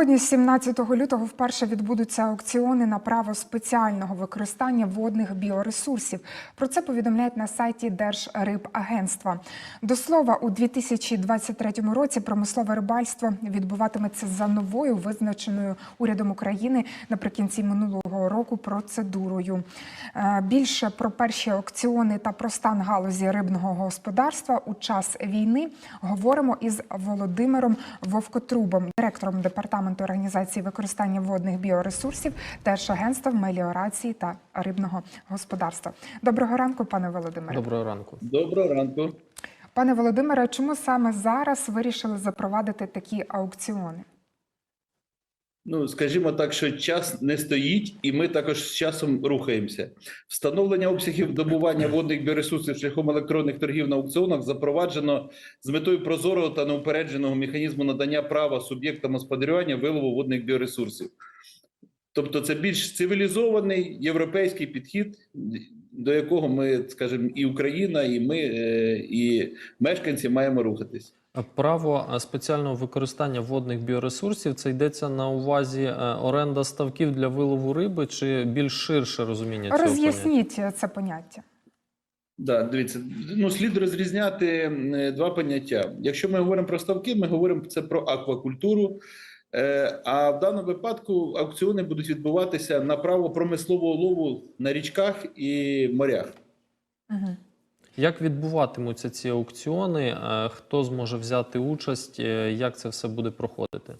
Сьогодні, 17 лютого, вперше відбудуться аукціони на право спеціального використання водних біоресурсів. Про це повідомляють на сайті Держрибагентства. До слова, у 2023 році промислове рибальство відбуватиметься за новою визначеною урядом України наприкінці минулого року процедурою. Е, Більше про перші аукціони та про стан галузі рибного господарства у час війни говоримо із Володимиром Вовкотрубом, директором департаменту організації використання водних біоресурсів Держагентства меліорації та рибного господарства. Доброго ранку, пане Володимире. Доброго ранку. Доброго ранку. Пане Володимире, чому саме зараз вирішили запровадити такі аукціони? Ну, скажімо так, що час не стоїть, і ми також з часом рухаємося. Встановлення обсягів добування водних біоресурсів шляхом електронних торгів на аукціонах запроваджено з метою прозорого та неупередженого механізму надання права суб'єктам господарювання вилову водних біоресурсів. Тобто, це більш цивілізований європейський підхід, до якого ми, скажімо, і Україна, і ми, е, і мешканці маємо рухатись. Право е, спеціального використання водних біоресурсів це йдеться на увазі е, оренда ставків для вилову риби чи більш ширше розуміння цього поняття? Роз'ясніть це поняття. Да, дивіться, ну слід розрізняти е, два поняття. Якщо ми говоримо про ставки, ми говоримо це про аквакультуру. А в даному випадку аукціони будуть відбуватися на право промислового лову на річках і морях. Угу. Як відбуватимуться ці аукціони? Е, Хто зможе взяти участь? Е, Як це все буде проходити?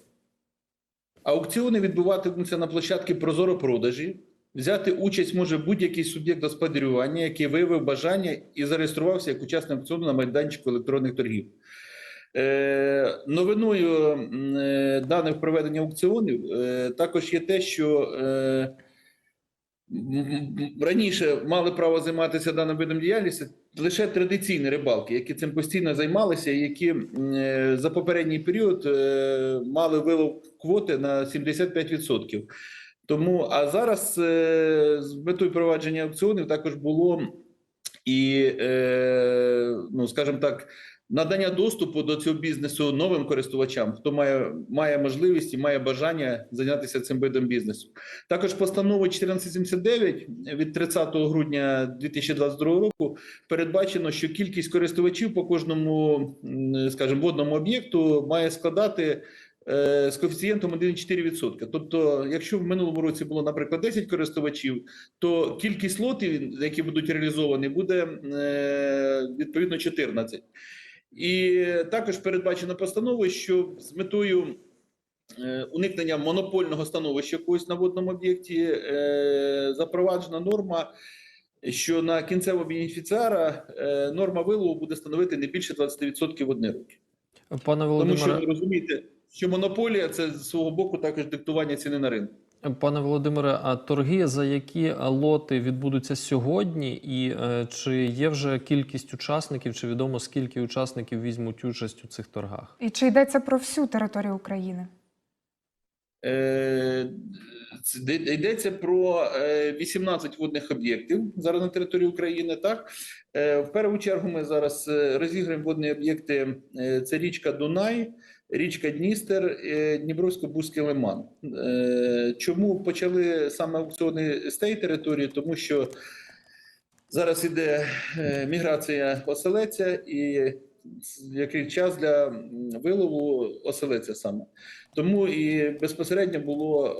Аукціони відбуватимуться на площадці Прозоро-продажі. Взяти участь може будь-який суб'єкт господарювання, який виявив бажання і зареєструвався як учасник аукціону на майданчику електронних торгів. Е, новиною е, даних проведення аукціонів е, також є те, що е, раніше мали право займатися даним видом діяльності лише традиційні рибалки, які цим постійно займалися, які е, за попередній період е, мали вилов квоти на 75%. Тому а зараз е, з метою провадження аукціонів також було і, ну скажімо так, надання доступу до цього бізнесу новим користувачам, хто має, має можливість і має бажання зайнятися цим видом бізнесу. Також постановою 1479 від 30 грудня 2022 року передбачено, що кількість користувачів по кожному, скажімо, водному об'єкту має складати е, з коефіцієнтом 1,4%. Тобто, якщо в минулому році було, наприклад, 10 користувачів, то кількість лотів, які будуть реалізовані, буде е, відповідно 14. І також передбачено постановою, що з метою е, уникнення монопольного становища якогось на водному об'єкті е, запроваджена норма, що на кінцевого бенефіціара е, норма вилову буде становити не більше 20% в одні роки. Пане Тому що ви розумієте, що монополія це з свого боку також диктування ціни на ринку. Пане Володимире, а торги за які лоти відбудуться сьогодні, і е, чи є вже кількість учасників, чи відомо скільки учасників візьмуть участь у цих торгах? І чи йдеться про всю територію України? Е, це Йдеться про е, 18 водних об'єктів зараз на території України. Так Е, в першу чергу ми зараз е, розіграємо водні об'єкти. Е, Це річка Дунай, річка Дністер, е, Дніпровсько-Бузький лиман. Е, Чому почали саме аукціони з тієї території? Тому що зараз іде е, міграція оселеця і який час для вилову оселеця саме. Тому і безпосередньо було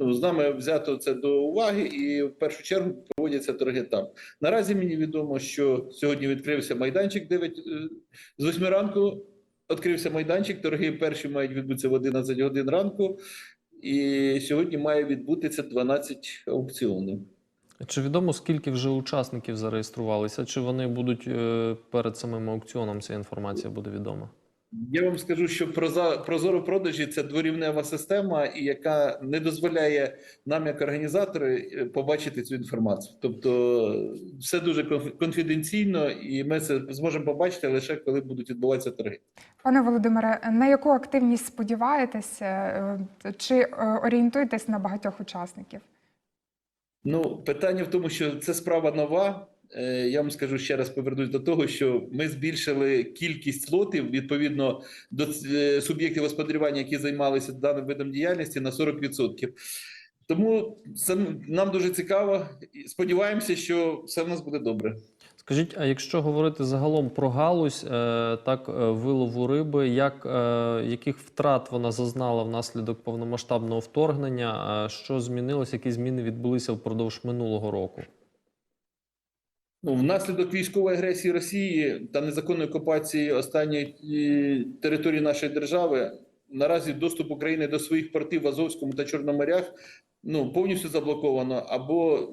ну, з нами взято це до уваги, і в першу чергу проводяться торги там. Наразі мені відомо, що сьогодні відкрився майданчик 9, е, з 8 ранку. Відкрився майданчик, торги перші мають відбутися в 11 годин ранку, і сьогодні має відбутися 12 аукціонів. Чи відомо скільки вже учасників зареєструвалися? Чи вони будуть е, перед самим аукціоном? Ця інформація буде відома? Я вам скажу, що прозоро продажі це дворівнева система, яка не дозволяє нам, як організатори, е, побачити цю інформацію. Тобто, все дуже конфіденційно, і ми це зможемо побачити лише коли будуть відбуватися торги. Пане Володимире, на яку активність сподіваєтеся? Е, Чи е, орієнтуєтесь на багатьох учасників? Ну, питання в тому, що це справа нова. Е, Я вам скажу ще раз повернусь до того, що ми збільшили кількість лотів відповідно до е, суб'єктів господарювання, які займалися даним видом діяльності, на 40%. Тому нам дуже цікаво. Сподіваємося, що все в нас буде добре. Скажіть, а якщо говорити загалом про галузь, е, так вилову риби, як, яких втрат вона зазнала внаслідок повномасштабного вторгнення? Що змінилось? Які зміни відбулися впродовж минулого року? Ну, внаслідок військової агресії Росії та незаконної окупації останньої е, території нашої держави наразі доступ України до своїх портів в Азовському та Чорному морях ну, повністю заблоковано або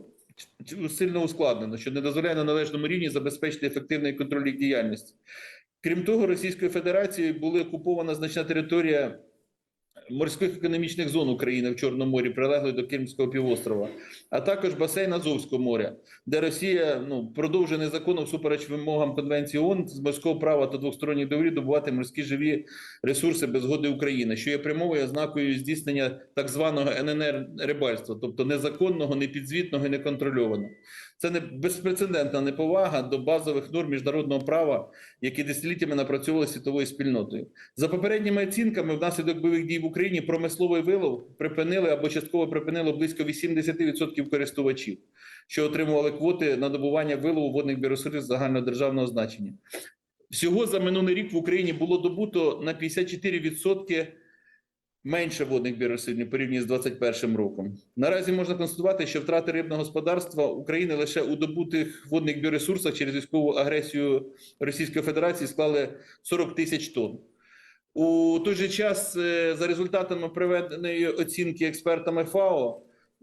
сильно ускладнено, що не дозволяє на належному рівні забезпечити ефективний контроль їх діяльності. Крім того, Російською Федерацією була окупована значна територія морських економічних зон України в Чорному морі, прилеглої до Кримського півострова, а також басейн Азовського моря, де Росія ну, продовжує незаконно всупереч вимогам Конвенції ООН з морського права та двосторонніх договорів добувати морські живі ресурси без згоди України, що є прямовою ознакою здійснення так званого ННР рибальства, тобто незаконного, непідзвітного і неконтрольованого. Це не безпрецедентна неповага до базових норм міжнародного права, які десятиліттями напрацьовували світовою спільнотою. За попередніми оцінками, внаслідок бойових дій в Україні промисловий вилов припинили або частково припинило близько 80% користувачів, що отримували квоти на добування вилову водних біоресурсів загальнодержавного значення. Всього за минулий рік в Україні було добуто на 54% менше водних біоресурсів порівняно з 2021 роком. Наразі можна констатувати, що втрати рибного господарства України лише у добутих водних біоресурсах через військову агресію Російської Федерації склали 40 тисяч тонн. У той же час, е, за результатами проведеної оцінки експертами ФАО,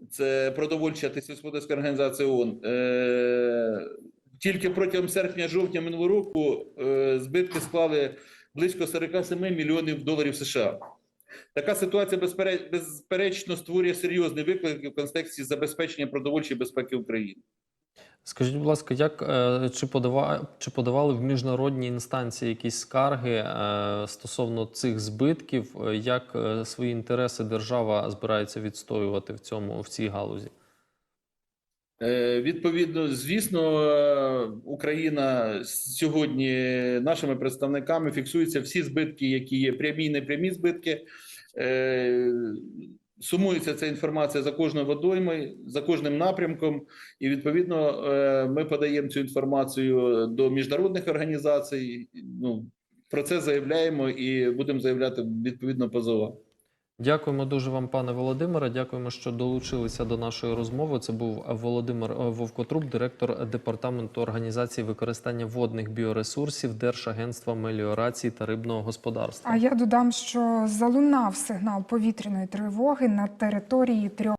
це продовольча та сільськогосподарська організація ООН, е, тільки протягом серпня-жовтня минулого року е, збитки склали близько 47 мільйонів доларів США. Така ситуація безпере- безперечно створює серйозний виклик в контексті забезпечення продовольчої безпеки України. Скажіть, будь ласка, як е, чи подава, чи подавали в міжнародні інстанції якісь скарги е, стосовно цих збитків? Е, Як свої інтереси держава збирається відстоювати в цьому в цій галузі? Е, Відповідно, звісно, е, Україна сьогодні нашими представниками фіксуються всі збитки, які є прямі і непрямі збитки. Е, Сумується ця інформація за кожною водоймою, за кожним напрямком, і відповідно ми подаємо цю інформацію до міжнародних організацій. Ну про це заявляємо і будемо заявляти відповідно позова. Дякуємо дуже вам, пане Володимире. Дякуємо, що долучилися до нашої розмови. Це був Володимир е, Вовкотруб, директор департаменту організації використання водних біоресурсів Держагентства меліорації та рибного господарства. А я додам, що залунав сигнал повітряної тривоги на території трьох.